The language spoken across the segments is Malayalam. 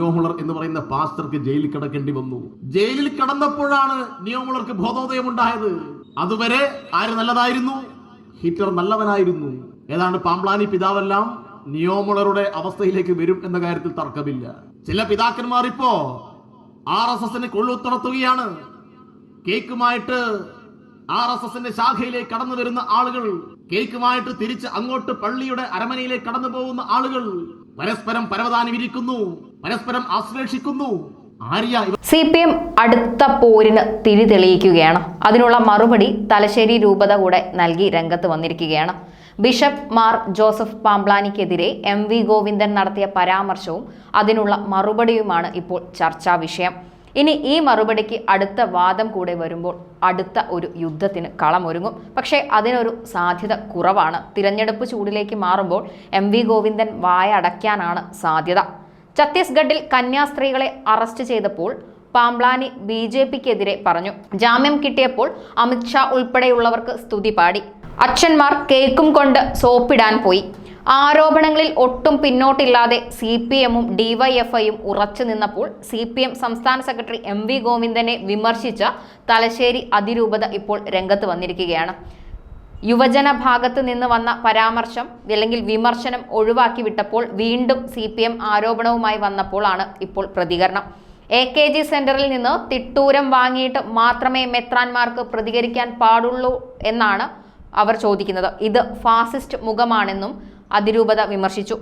നിയോമുളർ എന്ന് പറയുന്ന പാസ്റ്റർക്ക് ജയിലിൽ കിടക്കേണ്ടി വന്നു. ജയിലിൽ കിടന്നപ്പോഴാണ് നിയോമുളർക്ക് ബോധോദയം ഉണ്ടായത്. അതുവരെ ആര് നല്ലതായിരുന്നു? ഹിറ്റ്ലർ നല്ലവനായിരുന്നു. ഏതാണ്ട് പാംപ്ലാനി പിതാവെല്ലാം നിയോമുളറുടെ അവസ്ഥയിലേക്ക് വരും എന്ന കാര്യത്തിൽ തർക്കമില്ല. ചില പിതാക്കന്മാർ ഇപ്പോ ആർ എസ് എസിന് കൊള്ളുത്തണത്തുകയാണ്. കേക്കുമായിട്ട് ആർ എസ് എസിന്റെ ശാഖയിലേക്ക് കടന്നു വരുന്ന ആളുകൾ കേക്കുമായിട്ട് തിരിച്ച് അങ്ങോട്ട് പള്ളിയുടെ അരമനയിലേക്ക് കടന്നു പോകുന്ന ആളുകൾ പരസ്പരം പരവതാനി വിരിക്കുന്നു പരസ്പരം ആശ്ലേഷിക്കുന്നു. സി പി എം അടുത്ത പോരിന് തിരി തെളിയിക്കുകയാണ്. അതിനുള്ള മറുപടി തലശ്ശേരി രൂപത കൂടെ നൽകി രംഗത്ത് വന്നിരിക്കുകയാണ്. ബിഷപ്പ് മാർ ജോസഫ് പാംബ്ലാനിക്കെതിരെ എം വി ഗോവിന്ദൻ നടത്തിയ പരാമർശവും അതിനുള്ള മറുപടിയുമാണ് ഇപ്പോൾ ചർച്ചാ വിഷയം. ഇനി ഈ മറുപടിക്ക് അടുത്ത വാദം കൂടെ വരുമ്പോൾ അടുത്ത ഒരു യുദ്ധത്തിന് കളമൊരുങ്ങും. പക്ഷേ അതിനൊരു സാധ്യത കുറവാണ്. തിരഞ്ഞെടുപ്പ് ചൂടിലേക്ക് മാറുമ്പോൾ എം വി ഗോവിന്ദൻ വായ അടയ്ക്കാനാണ് സാധ്യത. ഛത്തീസ്ഗഡിൽ കന്യാസ്ത്രീകളെ അറസ്റ്റ് ചെയ്തപ്പോൾ പാംബ്ലാനി ബി ജെ പിക്കെതിരെ പറഞ്ഞു. ജാമ്യം കിട്ടിയപ്പോൾ അമിത്ഷാ ഉൾപ്പെടെയുള്ളവർക്ക് സ്തുതി പാടി. അച്ഛന്മാർ കേക്കും കൊണ്ട് സോപ്പിടാൻ പോയി. ആരോപണങ്ങളിൽ ഒട്ടും പിന്നോട്ടില്ലാതെ സി പി എമ്മും ഡിവൈഎഫ്ഐയും ഉറച്ചു നിന്നപ്പോൾ സി പി എം സംസ്ഥാന സെക്രട്ടറി എം വി ഗോവിന്ദനെ വിമർശിച്ച തലശ്ശേരി അതിരൂപത ഇപ്പോൾ രംഗത്ത് വന്നിരിക്കുകയാണ്. യുവജന ഭാഗത്ത് നിന്ന് വന്ന പരാമർശം അല്ലെങ്കിൽ വിമർശനം ഒഴിവാക്കി വിട്ടപ്പോൾ വീണ്ടും സി പി എം ആരോപണവുമായി വന്നപ്പോഴാണ് ഇപ്പോൾ പ്രതികരണം. എ കെ ജി സെന്ററിൽ നിന്ന് തിട്ടൂരം വാങ്ങിയിട്ട് മാത്രമേ മെത്രാൻമാർക്ക് പ്രതികരിക്കാൻ പാടുള്ളൂ എന്നാണ് അവർ ചോദിക്കുന്നത്. ഇത് ഫാസിസ്റ്റ് മുഖമാണെന്നും അതിരൂപത വിമർശിച്ചു.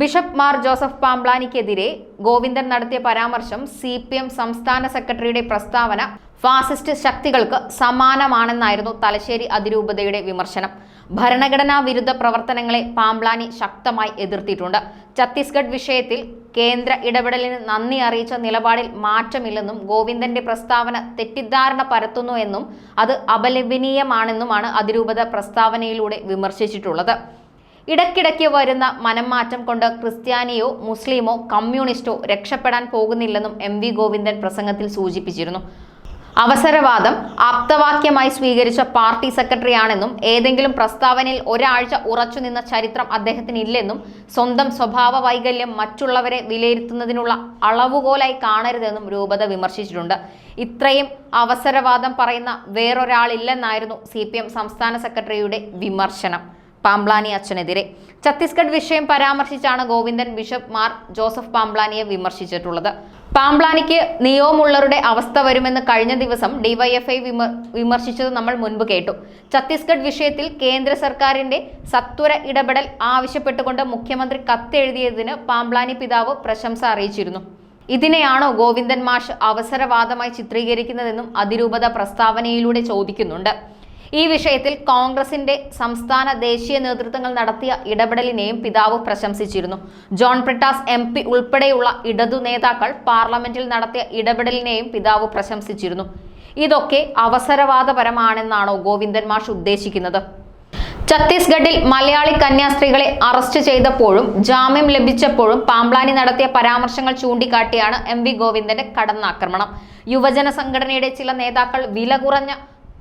ബിഷപ്പ് മാർ ജോസഫ് പാംബ്ലാനിക്കെതിരെ ഗോവിന്ദൻ നടത്തിയ പരാമർശം സി സംസ്ഥാന സെക്രട്ടറിയുടെ പ്രസ്താവന ഫാസിസ്റ്റ് ശക്തികൾക്ക് സമാനമാണെന്നായിരുന്നു തലശ്ശേരി അതിരൂപതയുടെ വിമർശനം. ഭരണഘടനാ വിരുദ്ധ പ്രവർത്തനങ്ങളെ പാംബ്ലാനി ശക്തമായി എതിർത്തിട്ടുണ്ട് ഛത്തീസ്ഗഡ് വിഷയത്തിൽ കേന്ദ്ര ഇടപെടലിന് നന്ദി അറിയിച്ച നിലപാടിൽ മാറ്റമില്ലെന്നും ഗോവിന്ദന്റെ പ്രസ്താവന തെറ്റിദ്ധാരണ പരത്തുന്നു എന്നും അത് അപലപനീയമാണെന്നുമാണ് അതിരൂപത പ്രസ്താവനയിലൂടെ വിമർശിച്ചിട്ടുള്ളത്. ഇടയ്ക്കിടയ്ക്ക് വരുന്ന മനംമാറ്റം കൊണ്ട് ക്രിസ്ത്യാനിയോ മുസ്ലിമോ കമ്മ്യൂണിസ്റ്റോ രക്ഷപ്പെടാൻ പോകുന്നില്ലെന്നും എം വി ഗോവിന്ദൻ പ്രസംഗത്തിൽ സൂചിപ്പിച്ചിരുന്നു. അവസരവാദം ആപ്തവാക്യമായി സ്വീകരിച്ച പാർട്ടി സെക്രട്ടറിയാണെന്നും ഏതെങ്കിലും പ്രസ്താവനയിൽ ഒരാഴ്ച ഉറച്ചുനിന്ന ചരിത്രം അദ്ദേഹത്തിന് ഇല്ലെന്നും സ്വന്തം സ്വഭാവ വൈകല്യം മറ്റുള്ളവരെ വിലയിരുത്തുന്നതിനുള്ള അളവുകോലായി കാണരുതെന്നും രൂപത വിമർശിച്ചിട്ടുണ്ട്. ഇത്രയും അവസരവാദം പറയുന്ന വേറൊരാളില്ലെന്നായിരുന്നു സി പി എം സംസ്ഥാന സെക്രട്ടറിയുടെ വിമർശനം. പാംബ്ലാനി അച്ഛനെതിരെ. ഛത്തീസ്ഗഡ് വിഷയം പരാമർശിച്ചാണ് ഗോവിന്ദൻ ബിഷപ്പ് മാർ ജോസഫ് പാംബ്ലാനിയെ വിമർശിച്ചിട്ടുള്ളത്. പാംബ്ലാനിക്ക് നിയോമുള്ളവരുടെ അവസ്ഥ വരുമെന്ന് കഴിഞ്ഞ ദിവസം ഡിവൈഎഫ്ഐ വിമർ വിമർശിച്ചത് നമ്മൾ മുൻപ് കേട്ടു. ഛത്തീസ്ഗഡ് വിഷയത്തിൽ കേന്ദ്ര സർക്കാരിന്റെ സത്വര ഇടപെടൽ ആവശ്യപ്പെട്ടുകൊണ്ട് മുഖ്യമന്ത്രി കത്തെഴുതിയതിന് പാംപ്ലാനി പിതാവ് പ്രശംസ അറിയിച്ചിരുന്നു. ഇതിനെയാണോ ഗോവിന്ദൻ മാഷ് അവസരവാദമായി ചിത്രീകരിക്കുന്നതെന്നും അതിരൂപത പ്രസ്താവനയിലൂടെ ചോദിക്കുന്നുണ്ട്. ഈ വിഷയത്തിൽ കോൺഗ്രസിന്റെ സംസ്ഥാന ദേശീയ നേതൃത്വങ്ങൾ നടത്തിയ ഇടപെടലിനെയും പിതാവ് പ്രശംസിച്ചിരുന്നു. ജോൺ ബ്രിട്ടാസ് എം പി ഉൾപ്പെടെയുള്ള ഇടതു നേതാക്കൾ പാർലമെന്റിൽ നടത്തിയ ഇടപെടലിനെയും പിതാവ് പ്രശംസിച്ചിരുന്നു. ഇതൊക്കെ അവസരവാദപരമാണെന്നാണോ ഗോവിന്ദൻ മാഷ് ഉദ്ദേശിക്കുന്നത്? ഛത്തീസ്ഗഡിൽ മലയാളി കന്യാസ്ത്രീകളെ അറസ്റ്റ് ചെയ്തപ്പോഴും ജാമ്യം ലഭിച്ചപ്പോഴും പാംബ്ലാനി നടത്തിയ പരാമർശങ്ങൾ ചൂണ്ടിക്കാട്ടിയാണ് എം വി ഗോവിന്ദന്റെ കടന്നാക്രമണം. യുവജന സംഘടനയുടെ ചില നേതാക്കൾ വില കുറഞ്ഞ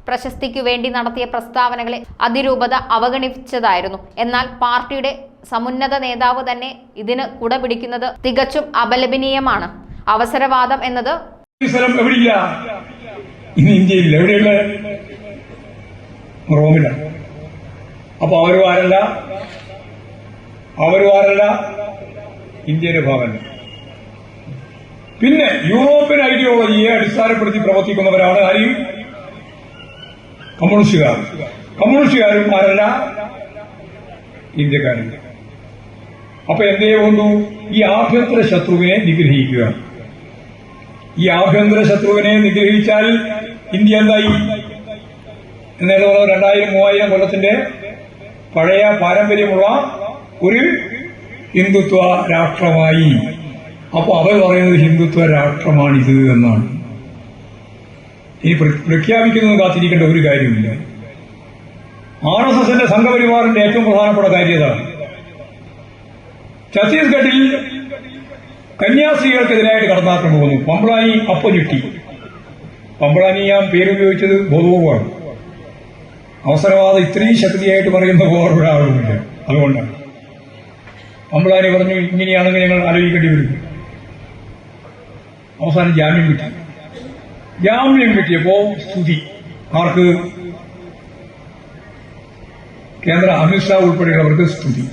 പ്രശസ്തിക്കു വേണ്ടി നടത്തിയ പ്രസ്താവനകളെ അതിരൂപത അവഗണിച്ചതായിരുന്നു. എന്നാൽ പാർട്ടിയുടെ സമുന്നത നേതാവ് തന്നെ ഇതിന് കുട പിടിക്കുന്നത് തികച്ചും അപലപനീയമാണ്. അവസരവാദം എന്നത് അപ്പൊ അവരും ആരല്ല? അവരും ആരല്ല? ഇന്ത്യയുടെ ഭാഗമല്ല പിന്നെ യൂറോപ്യൻ ഐഡിയോളജിയെ അടിസ്ഥാനപ്പെടുത്തി പ്രവർത്തിക്കുന്നവരാണ് ആരെയും? കമ്മ്യൂണിസ്റ്റുകാർ. കമ്മ്യൂണിസ്റ്റുകാരും ആരല്ല? ഇന്ത്യക്കാരും. അപ്പൊ എന്തേ വന്നു ഈ ആഭ്യന്തര ശത്രുവിനെ നിഗ്രഹിക്കുക. ഈ ആഭ്യന്തര ശത്രുവിനെ നിഗ്രഹിച്ചാൽ ഇന്ത്യ എന്തായി? എന്നുള്ളത് രണ്ടായിരം മൂവായിരം കൊല്ലത്തിന്റെ പഴയ പാരമ്പര്യമുള്ള ഒരു ഹിന്ദുത്വ രാഷ്ട്രമായി. അപ്പോൾ അവർ പറയുന്നത് ഹിന്ദുത്വ രാഷ്ട്രമാണിത് എന്നാണ്. ഇനി പ്ര- പ്രഖ്യാപിക്കുന്നത് കാത്തിരിക്കേണ്ട ഒരു കാര്യമില്ല. ആർ എസ് എസിന്റെ സംഘപരിവാറിന്റെ ഏറ്റവും പ്രധാനപ്പെട്ട കാര്യത ഛത്തീസ്ഗഡിൽ കന്യാസ്ത്രീകൾക്കെതിരായിട്ട് കടന്നാക്രമം വന്നു. പമ്പ്ളാനി അപ്പൊ ഞെട്ടി. പമ്പ്ളാനി ഞാൻ പേരുപയോഗിച്ചത് ബോധപൂർവമാണ്. അവസരവാദം ഇത്രയും ശക്തിയായിട്ട് പറയുന്ന വേറൊരാളുമില്ല അതുകൊണ്ടാണ്. പമ്പ്ളാനി പറഞ്ഞു ഇങ്ങനെയാണെങ്കിൽ ഞങ്ങൾ ആലോചിക്കേണ്ടി വരും. അവസാനം ജാമ്യം കിട്ടി. ജാമ്യം കിട്ടിയപ്പോ സ്തുതി. ആർക്ക്? കേന്ദ്ര അമിത്ഷാ ഉൾപ്പെടെയുള്ളവർക്ക് സ്തുതി.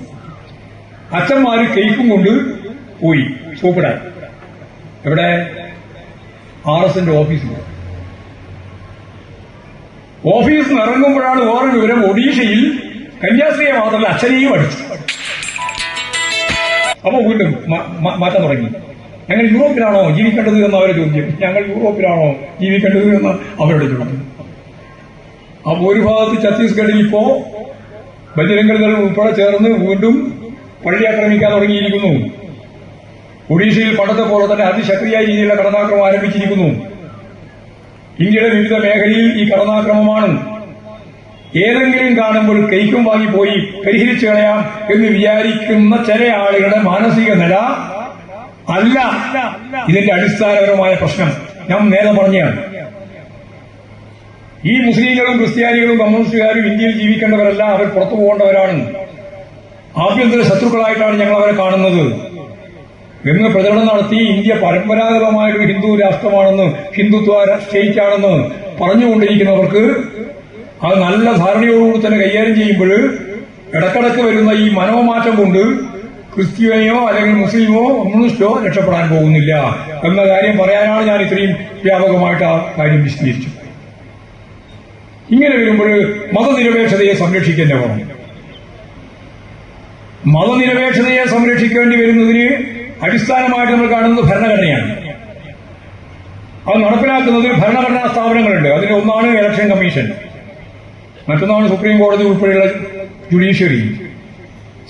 അച്ഛന്മാര് കേക്കും കൊണ്ട് പോയി. സോപ്പിടാൻ എവിടെ? ആർ എസിന്റെ ഓഫീസിൽ ഓഫീസിൽ നിന്ന് ഇറങ്ങുമ്പോഴാണ് വേറെ വിവരം. ഒഡീഷയിൽ കന്യാസ്ത്രീയെ മാത്രമല്ല അച്ഛനെയും അടിച്ചു. അപ്പൊ വീണ്ടും മാറ്റം തുടങ്ങി. ഞങ്ങൾ യൂറോപ്പിലാണോ ജീവിക്കേണ്ടത് എന്ന് അവരെ ചോദ്യം ഞങ്ങൾ യൂറോപ്പിലാണോ ജീവിക്കേണ്ടത് എന്ന് അവരുടെ ചോദ്യം അപ്പൊ ഒരു ഭാഗത്ത് ഛത്തീസ്ഗഡിൽ ഇപ്പോ ബജരംഗളികൾ ഉൾപ്പെടെ ചേർന്ന് വീണ്ടും പള്ളി ആക്രമിക്കാൻ തുടങ്ങിയിരിക്കുന്നു. ഒഡീഷയിൽ പണ്ടത്തെ പോലെ തന്നെ അതിശക്തിയായ രീതിയിലുള്ള കടന്നാക്രമം ആരംഭിച്ചിരിക്കുന്നു. ഇന്ത്യയുടെ വിവിധ മേഖലയിൽ ഈ കടന്നാക്രമമാണ്. ഏതെങ്കിലും കാണുമ്പോൾ കൈക്കും വാങ്ങിപ്പോയി പരിഹരിച്ചു കളയാം എന്ന് വിചാരിക്കുന്ന ചില ആളുകളുടെ മാനസിക നില അല്ല. ഇതിന്റെ അടിസ്ഥാനപരമായ പ്രശ്നം ഞാൻ നേരെ പറഞ്ഞാണ് ഈ മുസ്ലിങ്ങളും ക്രിസ്ത്യാനികളും കമ്മ്യൂണിസ്റ്റുകാരും ഇന്ത്യയിൽ ജീവിക്കേണ്ടവരല്ല അവർ പുറത്തു പോകേണ്ടവരാണ്. ആഭ്യന്തര ശത്രുക്കളായിട്ടാണ് ഞങ്ങൾ അവരെ കാണുന്നത്. എന്ന് പ്രചരണം നടത്തി ഇന്ത്യ പരമ്പരാഗതമായൊരു ഹിന്ദു രാഷ്ട്രമാണെന്ന് ഹിന്ദുത്വ സ്റ്റേറ്റ് ആണെന്ന് പറഞ്ഞുകൊണ്ടിരിക്കുന്നവർക്ക് അത് നല്ല ധാരണയോടുകൂടി തന്നെ കൈകാര്യം ചെയ്യുമ്പോൾ ഇടക്കിടക്ക് വരുന്ന ഈ മനോമാറ്റം കൊണ്ട് ക്രിസ്ത്യാനിയോ അല്ലെങ്കിൽ മുസ്ലിമോ കമ്മ്യൂണിസ്റ്റോ രക്ഷപ്പെടാൻ പോകുന്നില്ല എന്ന കാര്യം പറയാനാണ് ഞാൻ ഇത്രയും വ്യാപകമായിട്ട് ആ കാര്യം വിശദീകരിച്ചത്. ഇങ്ങനെ വരുമ്പോൾ മതനിരപേക്ഷതയെ സംരക്ഷിക്കേണ്ട പറഞ്ഞു മതനിരപേക്ഷതയെ സംരക്ഷിക്കേണ്ടി വരുന്നതിന് അടിസ്ഥാനമായിട്ട് നമ്മൾ കാണുന്നത് ഭരണഘടനയാണ്. അത് നടപ്പിലാക്കുന്നത് ഭരണഘടനാ സ്ഥാപനങ്ങളുണ്ട്. അതിൽ ഒന്നാണ് ഇലക്ഷൻ കമ്മീഷൻ മറ്റൊന്നാണ് സുപ്രീം കോടതി ഉൾപ്പെടെയുള്ള judiciary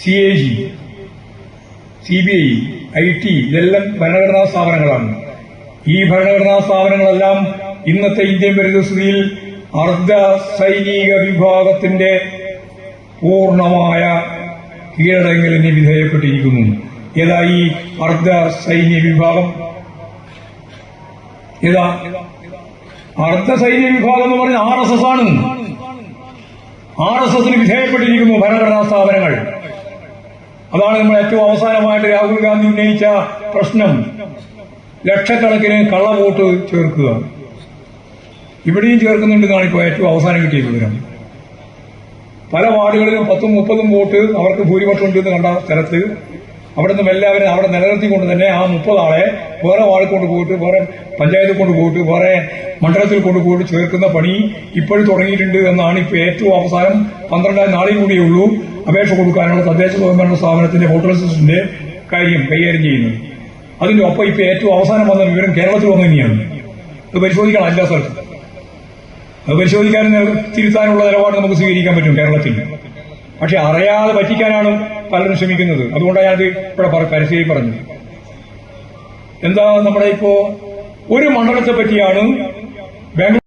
C A G C B I I T ഇതെല്ലാം ഭരണഘടനാ സ്ഥാപനങ്ങളാണ്. ഈ ഭരണഘടനാ സ്ഥാപനങ്ങളെല്ലാം ഇന്നത്തെ ഇന്ത്യൻ പരിതസ്ഥിതിയിൽ അർദ്ധ സൈനിക വിഭാഗത്തിന്റെ പൂർണമായ കീഴടങ്ങലിന് വിധേയപ്പെട്ടിരിക്കുന്നു. ഏതാ ഈ അർദ്ധ സൈനിക വിഭാഗം? ഏതാ? അർദ്ധ സൈനിക വിഭാഗം എന്ന് പറഞ്ഞ ആർ എസ് എസ് ആണ്. ആർ എസ് എസിന് വിധേയപ്പെട്ടിരിക്കുന്നു ഭരണഘടനാ അതാണ് നമ്മൾ ഏറ്റവും അവസാനമായിട്ട് രാഹുൽ ഗാന്ധി ഉന്നയിച്ച പ്രശ്നം. ലക്ഷക്കണക്കിന് കള്ളവോട്ട് ചേർക്കുക. ഇവിടെയും ചേർക്കുന്നുണ്ടെന്നാണ് ഇപ്പോൾ ഏറ്റവും അവസാനം കിട്ടിയ വിവരം. പല വാർഡുകളിലും പത്തും മുപ്പതും വോട്ട് അവർക്ക് ഭൂരിപക്ഷം ഉണ്ടെന്ന് കണ്ട സ്ഥലത്ത് അവിടെ നിന്നും എല്ലാവരും അവിടെ നിലനിർത്തിക്കൊണ്ട് തന്നെ ആ മുപ്പതാളെ വേറെ വാർഡിൽ കൊണ്ട് പോയിട്ട് വേറെ പഞ്ചായത്തിൽ കൊണ്ട് പോയിട്ട് വേറെ മണ്ഡലത്തിൽ കൊണ്ട് പോയിട്ട് ചേർക്കുന്ന പണി ഇപ്പോഴും തുടങ്ങിയിട്ടുണ്ട് എന്നാണ് ഇപ്പോൾ ഏറ്റവും അവസാനം പന്ത്രണ്ടാം നാളെയും കൂടിയേ ഉള്ളൂ. അപേക്ഷ കൊടുക്കാനുള്ള തദ്ദേശ സ്വയംഭരണ സ്ഥാപനത്തിന്റെ ഹോട്ടൽ ലിസ്റ്റിന്റെ കാര്യം കൈകാര്യം ചെയ്യുന്നത് അതിന്റെ ഒപ്പം ഇപ്പൊ ഏറ്റവും അവസാനം വന്ന വിവരം കേരളത്തിൽ വന്നു തന്നെയാണ് അത് പരിശോധിക്കണം എല്ലാ സ്ഥലത്തും അത് പരിശോധിക്കാനും തിരുത്താനുള്ള നിലപാട് നമുക്ക് സ്വീകരിക്കാൻ പറ്റും കേരളത്തിൽ. പക്ഷെ അറിയാതെ പറ്റിക്കാനാണ് പലരും ശ്രമിക്കുന്നത്. അതുകൊണ്ടാണ് ഞാനത് ഇവിടെ പരസ്യമായി പറഞ്ഞു എന്താ നമ്മുടെ ഇപ്പോ ഒരു മണ്ഡലത്തെ പറ്റിയാണ് ബാംഗ്ലൂർ